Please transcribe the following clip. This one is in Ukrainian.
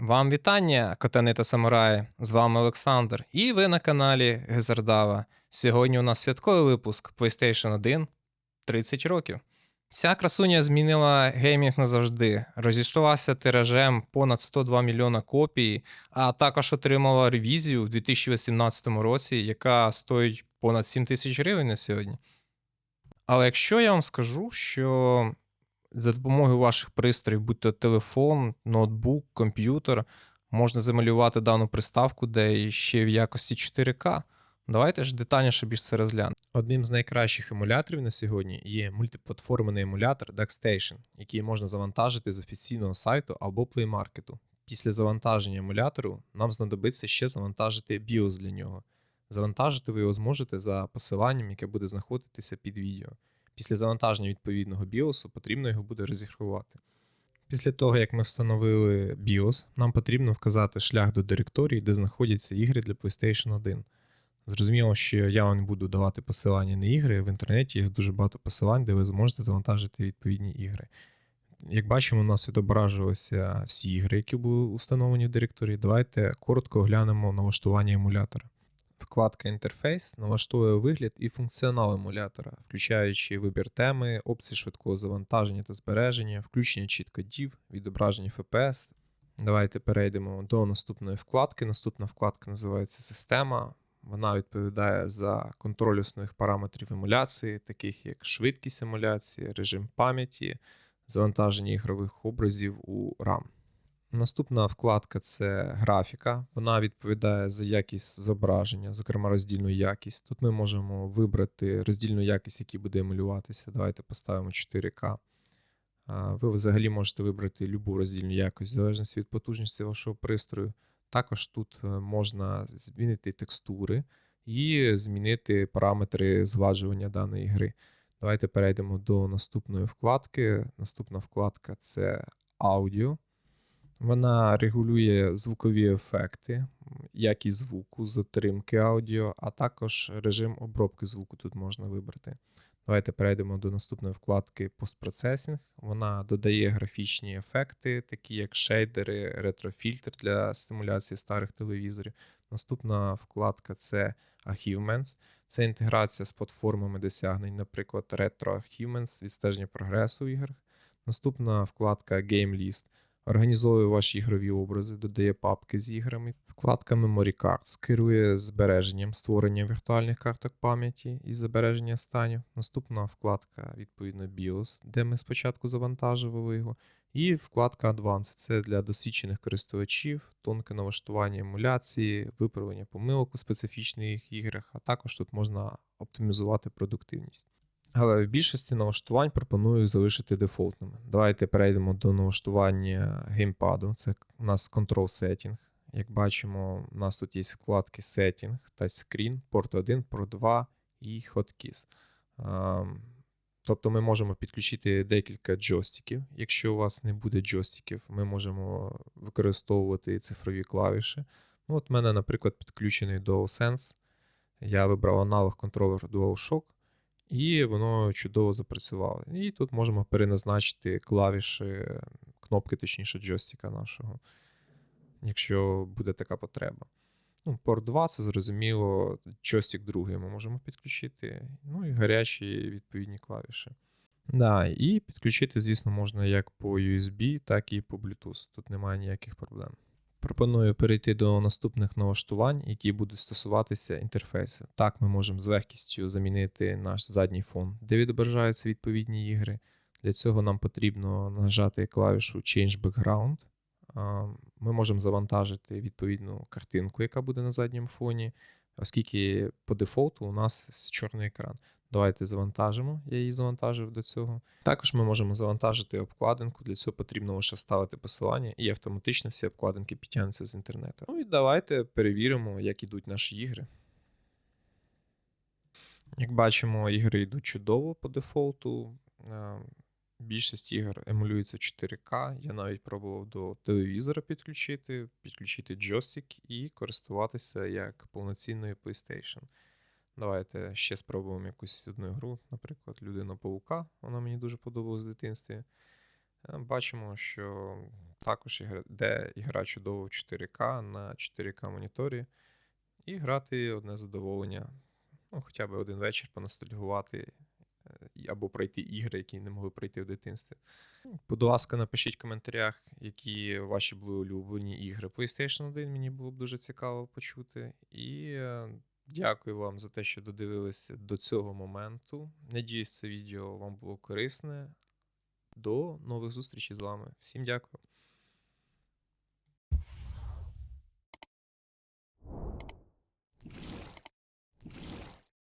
Вам вітання, котани та самураї. З вами Олександр, і ви на каналі Гезардава. Сьогодні у нас святковий випуск PlayStation 1 30 років. Ця красуня змінила геймінг назавжди, розійшлася тиражем понад 102 мільйона копій, а також отримала ревізію в 2018 році, яка стоїть понад 7 тисяч гривень на сьогодні. Але якщо я вам скажу, що за допомогою ваших пристроїв, будь то телефон, ноутбук, комп'ютер, можна замалювати дану приставку, де ще в якості 4К. Давайте ж детальніше більш це розглянемо. Одним з найкращих емуляторів на сьогодні є мультиплатформений емулятор DuckStation, який можна завантажити з офіційного сайту або Market. Після завантаження емулятору нам знадобиться ще завантажити BIOS для нього. Завантажити ви його зможете за посиланням, яке буде знаходитися під відео. Після завантаження відповідного BIOS потрібно його буде розігрувати. Після того, як ми встановили BIOS, нам потрібно вказати шлях до директорії, де знаходяться ігри для PlayStation 1. Зрозуміло, що я вам буду давати посилання на ігри. В інтернеті є дуже багато посилань, де ви зможете завантажити відповідні ігри. Як бачимо, у нас відображувалися всі ігри, які були встановлені в директорії. Давайте коротко оглянемо налаштування емулятора. Вкладка Інтерфейс налаштовує вигляд і функціонал емулятора, включаючи вибір теми, опції швидкого завантаження та збереження, включення чіт-кодів, відображення FPS. Давайте перейдемо до наступної вкладки. Наступна вкладка називається Система. Вона відповідає за контроль основних параметрів емуляції, таких як швидкість емуляції, режим пам'яті, завантаження ігрових образів у RAM. Наступна вкладка це графіка. Вона відповідає за якість зображення, зокрема роздільну якість. Тут ми можемо вибрати роздільну якість, яка буде емулюватися. Давайте поставимо 4К. Ви взагалі можете вибрати любу роздільну якість, в залежності від потужності вашого пристрою. Також тут е, можна змінити текстури і змінити параметри згладжування даної гри. Давайте перейдемо до наступної вкладки. Наступна вкладка це аудіо. Вона регулює звукові ефекти, якість звуку, затримки аудіо, а також режим обробки звуку тут можна вибрати. Давайте перейдемо до наступної вкладки постпроцесінг. Вона додає графічні ефекти, такі як шейдери, ретрофільтр для стимуляції старих телевізорів. Наступна вкладка це Achievements. Це інтеграція з платформами досягнень, наприклад, Retro Achievements, відстеження прогресу в іграх. Наступна вкладка Game List організовує ваші ігрові образи, додає папки з іграми. Вкладка Memory Cards керує збереженням, створенням віртуальних карток пам'яті і збереження станів. Наступна вкладка, відповідно, BIOS, де ми спочатку завантажували його. І вкладка Advanced це для досвідчених користувачів, тонке налаштування емуляції, виправлення помилок у специфічних іграх, а також тут можна оптимізувати продуктивність. Але в більшості налаштувань пропоную залишити дефолтними. Давайте перейдемо до налаштування геймпаду. Це у нас Control Setting. Як бачимо, у нас тут є вкладки Setting, Touchscreen, порт 1, порт 2 і Hotkey. Ем, Тобто ми можемо підключити декілька джойстиків. Якщо у вас не буде джойстиків, ми можемо використовувати цифрові клавіші. Ну, От в мене, наприклад, підключений DualSense. Я вибрав аналог контролер DualShock і воно чудово запрацювало. І тут можемо переназначити клавіші, кнопки, точніше, джойстика нашого, якщо буде така потреба. Ну, Порт 2, це зрозуміло, джойстик другий ми можемо підключити. Ну і гарячі відповідні клавіші. Да, І підключити, звісно, можна як по USB, так і по Bluetooth. Тут немає ніяких проблем. Пропоную перейти до наступних налаштувань, які будуть стосуватися інтерфейсу. Так, ми можемо з легкістю замінити наш задній фон, де відображаються відповідні ігри. Для цього нам потрібно нажати клавішу Change Background. Ми можемо завантажити відповідну картинку, яка буде на задньому фоні, оскільки по дефолту у нас чорний екран. Давайте завантажимо, я її завантажив до цього. Також ми можемо завантажити обкладинку, для цього потрібно лише вставити посилання, і автоматично всі обкладинки підтягнуться з інтернету. Ну і давайте перевіримо, як ідуть наші ігри. Як бачимо, ігри йдуть чудово по дефолту. Е, Більшість ігор емулюється 4К. Я навіть пробував до телевізора підключити, підключити джойстик і користуватися як повноцінною PlayStation. Давайте ще спробуємо якусь одну гру, наприклад, Людина Паука. Вона мені дуже подобалась в дитинстві. Е, бачимо, що також ігра- де ігра чудово в 4К на 4К моніторі, і грати одне задоволення. Ну, хоча б один вечір поностальгувати е, або пройти ігри, які не могли пройти в дитинстві. Будь ласка, напишіть в коментарях, які ваші були улюблені ігри PlayStation 1. Мені було б дуже цікаво почути. І е, дякую вам за те, що додивилися до цього моменту. Надіюсь, це відео вам було корисне. До нових зустрічей з вами. Всім дякую.